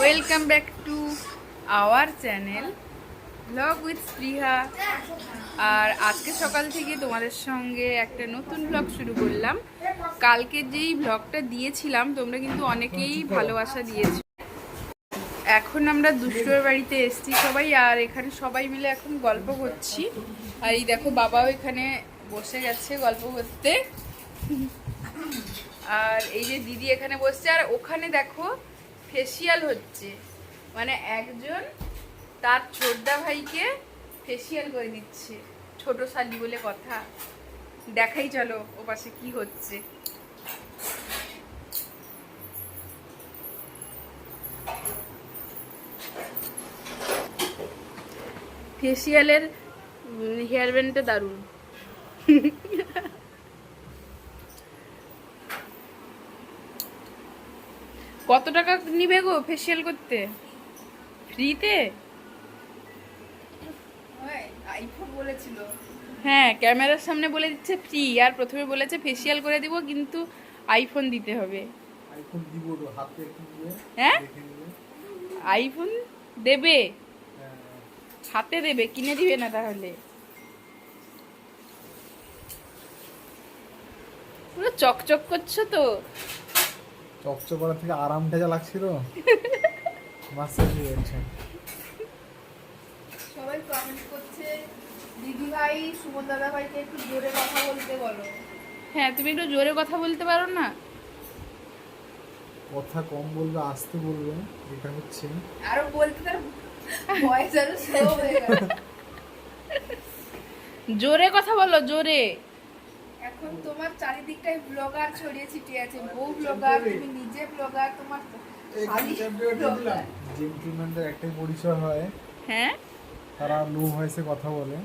Welcome back to our channel blog with Spriha আর আজকে সকাল থেকে তোমাদের সঙ্গে একটা নতুন ব্লগ শুরু করলাম। কালকে যেই ব্লগটা দিয়েছিলাম, তোমরা কিন্তু অনেকেই ভালোবাসা দিয়েছ। এখন আমরা দুষ্টুর বাড়িতে এসেছি সবাই, আর এখানে সবাই মিলে এখন গল্প করছি। আর এই দেখো, বাবাও এখানে বসে গেছে গল্প করতে। আর এই যে দিদি এখানে বসছে, আর ওখানে দেখো ফেসিয়াল হচ্ছে। মানে একজন তার ছোটদা ভাইকে ফেসিয়াল করে দিচ্ছে। ছোট শালি বলে কথা। দেখাই চলো ও পাশে কি হচ্ছে। ফেসিয়ালের হেয়ার ব্যান্ডটা দারুণ। কত টাকা নিবে গো ফেসিয়াল করতে? ফ্রিতে আইফোন বলেছিল। হ্যাঁ ক্যামেরার সামনে বলে দিচ্ছে ফ্রি আর প্রথমে বলেছে ফেসিয়াল করে দিব কিন্তু আইফোন দিতে হবে। হ্যাঁ? আইফোন দেবে? হ্যাঁ, হাতে দেবে কিনে দিবে না তাহলে? পুরো চকচক করছ তো? চকচকড়া থেকে আরাম ভেজা লাগছিল। মাস্টার দিয়ে বলছে সবাই কমেন্ট করছে দিদি ভাই সুমন দাদা ভাইকে একটু জোরে কথা বলতে বলো। হ্যাঁ তুমি একটু জোরে কথা বলতে পারো না? কথা কম বলবে আসতে বলবে এটা হচ্ছে। আরও বলতে তার ভয়েস আরও স্লো হয়ে গেল। জোরে কথা বলো জোরে। এখন তোমার চারিদিকটাই ব্লগার ছড়িয়ে ছিটিয়ে আছে। বউ ব্লগার তুমি নিজে ব্লগার তোমার জেন্টলম্যানদের একটাই পরিচয় হয়। হ্যাঁ? তারা লো ভয়েসে কথা বলে।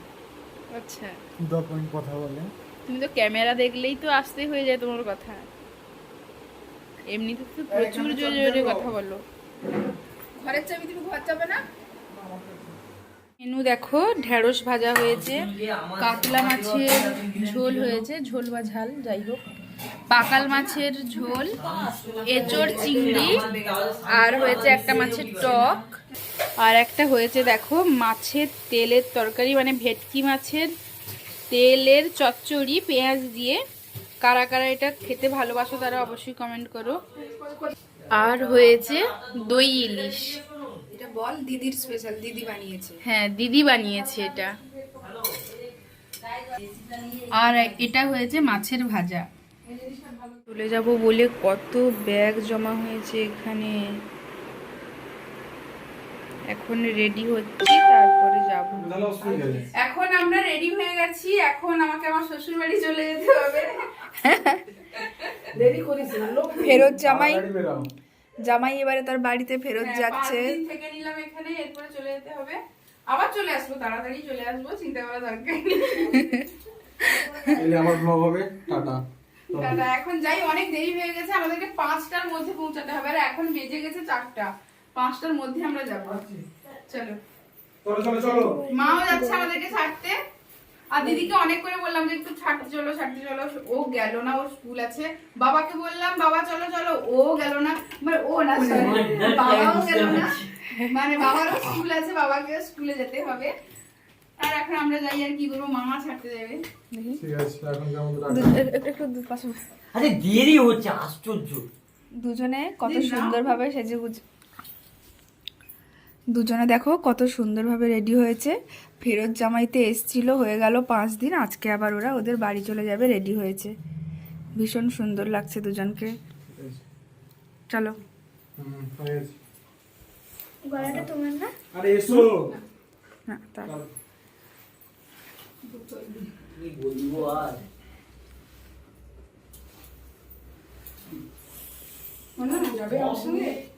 আচ্ছা। টু পয়েন্ট কথা বলে। তুমি তো ক্যামেরা দেখলেই তো আসতে হয়ে যায় তোমার কথা। এমনিতে তো প্রচুর জোরে জোরে কথা বলো। ঘরের চাবি তুমি ঘর যাবে না? মেনু দেখো, ঢেঁড়স ভাজা হয়েছে, কাতলা মাছের ঝোল হয়েছে, ঝোল বা ঝাল, যাই হোক। পাকাল মাছের ঝোল, এঁচড় চিংড়ি, আর হয়েছে একটা মাছের টক, আর একটা হয়েছে দেখো, মাছের তেলের তরকারি মানে ভেটকি মাছের তেলের চচ্চড়ি, পেঁয়াজ দিয়ে। কারা কারা এটা খেতে ভালোবাসো তারা অবশ্যই কমেন্ট করো। আর হয়েছে দই ইলিশ। বল দিদির স্পেশাল দিদি বানিয়েছে। হ্যাঁ দিদি বানিয়েছে এটা। আর এটা হয়েছে মাছের ভাজা। চলে যাব বলে কত ব্যাগ জমা হয়েছে এখানে। এখন রেডি হচ্ছি তারপরে যাব। এখন আমরা রেডি হয়ে গেছি এখন আমাকে আমার শ্বশুর বাড়ি চলে যেতে হবে। ফেরত জামাই। জামাই এবারে তার বাড়িতে ফেরত হ্যাঁ, যাচ্ছে। থেকে নিলাম এখানে এরপরে চলে যেতে হবে। আবার চলে আসব তাড়াতাড়ি চলে আসব চিন্তা করা দরকার নেই। আমার ব্লগ হবে টাটা। দাদা এখন যাই অনেক দেরি হয়ে গেছে আমাদেরকে পাঁচটার মধ্যে পৌঁছাতে হবে আর এখন বেজে গেছে চারটা। পাঁচটার মধ্যে আমরা যাব। চলো। চলো চলো চলো। মাও যাচ্ছে আমাদেরকে ছাড়তে। আর দিদিকে অনেক করে বললাম যে একটু ছাড়তে চলো ছাড়তে চলো। ও গেল না ওর স্কুল আছে। বাবাকে বললাম বাবা চলো চলো। ও গেল না। মানে ও না বাবাও গেল না। মানে বাবারও স্কুল আছে বাবাকে স্কুলে যেতে হবে। আর এখন আমরা যাই আর কি করব মামা ছাড়তে যাবে। ঠিক আছে এখন কেমন টাটা একটু দু- পাশে আরে দেরি হচ্ছে আশ্চর্য। দুজনে কত। সুন্দরভাবে সেজে গুজে দুজনে দেখো কত সুন্দরভাবে রেডি হয়েছে। ফেরত জামাইতে এসছিল হয়ে গেল পাঁচ দিন আজকে আবার ওরা ওদের বাড়ি চলে যাবে রেডি হয়েছে। ভীষণ সুন্দর লাগছে দুজনকে। চলো। হুম, হয়ে গেছে। গলাটা তোমার না? আরে এসো। না তার। বলব আর যাবে আমার সঙ্গে?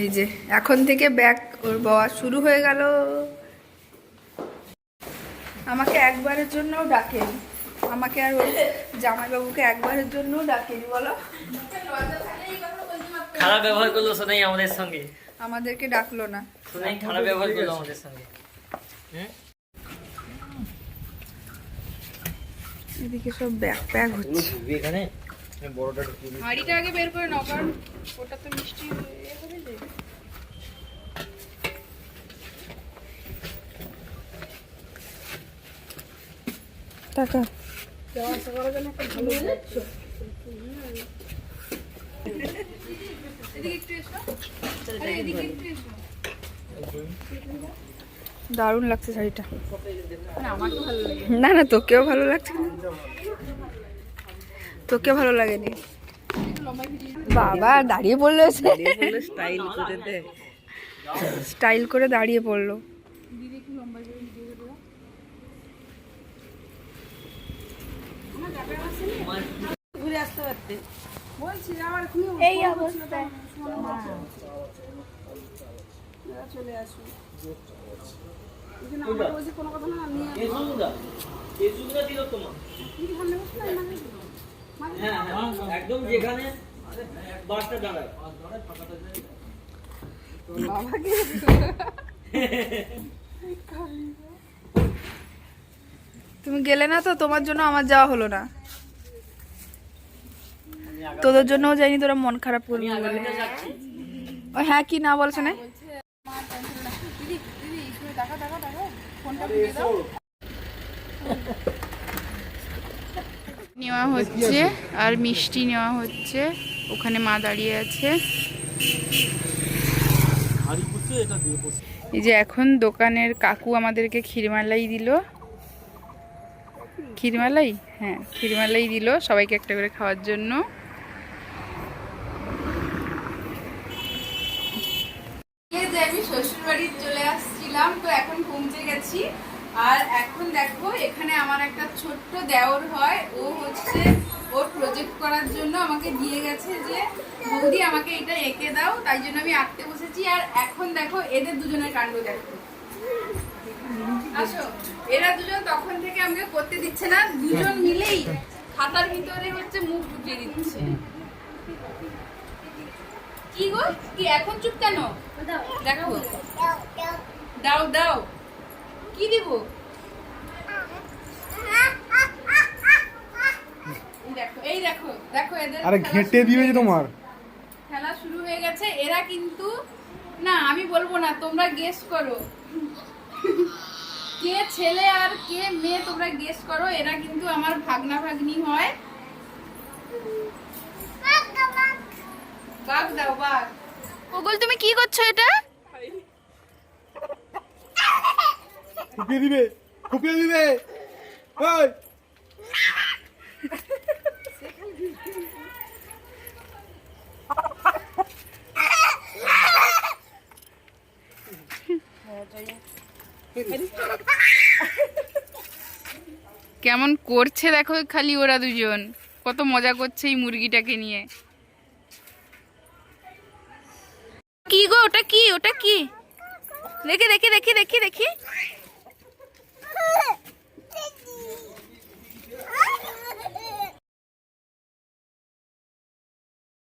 এই যে এখন থেকে ব্যাগ ওর বাবা শুরু হয়ে গেল। আমাকে একবারের জন্যও ডাকেনি। আমাকে আর ওর জামাইবাবুকে একবারের জন্যও ডাকেনি বলো। খারাপ ব্যবহার করল সোনাই আমাদের সঙ্গে। আমাদেরকে ডাকলো না। সোনাই খারাপ ব্যবহার করল আমাদের সঙ্গে। হুম? এদিকে সব ব্যাগ প্যাক হচ্ছে। এখানে? বড়টা ঢুকিয়ে আগে বের করে নাও কারণ ওটা তো মিষ্টি ইয়ে হবে যে। টাকা। এদিকে একটু এসো। এদিকে একটু এসো। দারুণ লাগছে শাড়িটা। মানে আমার তো ভালো লাগে। না না তোকেও ভালো লাগছে না? তোকে ভালো লাগেনি? বাবা দাঁড়িয়ে পড়ল স্টাইল করে দে। স্টাইল করে দাঁড়িয়ে পড়ল। ঘুরে আসতে পারতে। বলছি খুলে এই চলে আসুন আমার বলছি কোনো কথা না একদম যেখানে বাসটা দাঁড়ায়। তুমি গেলে না তো? তোমার জন্য আমার যাওয়া হলো না। তোদের জন্যও যাইনি তোরা মন খারাপ করবি। বলে হ্যাঁ কি না বলছে না? দেখা দেখা দেখা। ফোনটা দিয়ে দাও। নেওয়া হচ্ছে আর মিষ্টি নেওয়া হচ্ছে। ওখানে মা দাঁড়িয়ে আছে। এই যে এখন দোকানের কাকু আমাদেরকে ক্ষীরমালাই দিল। ক্ষীরমালাই? হ্যাঁ ক্ষীরমালাই দিল সবাইকে একটা করে খাওয়ার জন্য এই যে আমি শ্বশুর বাড়ি চলে আসছিলাম তো এখন পৌঁছে গেছি আর এখন আমার একটা ছোট্ট দেওর হয়। ও হচ্ছে ওর প্রজেক্ট করার জন্য আমাকে দিয়ে গেছে যে বৌদি আমাকে এটা এঁকে দাও। তাই জন্য আমি আঁকতে বসেছি। আর এখন দেখো এদের দুজনের কাণ্ড দেখো। আসো। এরা দুজন তখন থেকে আমাকে করতে দিচ্ছে না। দুজন মিলেই খাতার ভিতরে হচ্ছে মুখ ঢুকিয়ে দিচ্ছে। কি গো? কি এখন চুপ কেন? দেখো। দাও দাও। কি দিব এই দেখো এই দেখো এদের আরে ঘেঁটে যে তোমার। খেলা শুরু হয়ে গেছে এরা কিন্তু না আমি বলব না তোমরা গেস করো। কে ছেলে আর কে মেয়ে তোমরা গেস করো এরা কিন্তু আমার ভাগনা ভাগ্নি হয়। বাঘ দাও বাঘ। ওগল তুমি কি করছ এটা? কুপিয়ে দিবে কুপিয়ে দিবে। ওই কেমন করছে দেখো খালি ওরা দুজন। কত মজা করছে এই মুরগিটাকে নিয়ে। কি গো, ওটা কি? ওটা কি? দেখি দেখি দেখি দেখি দেখি।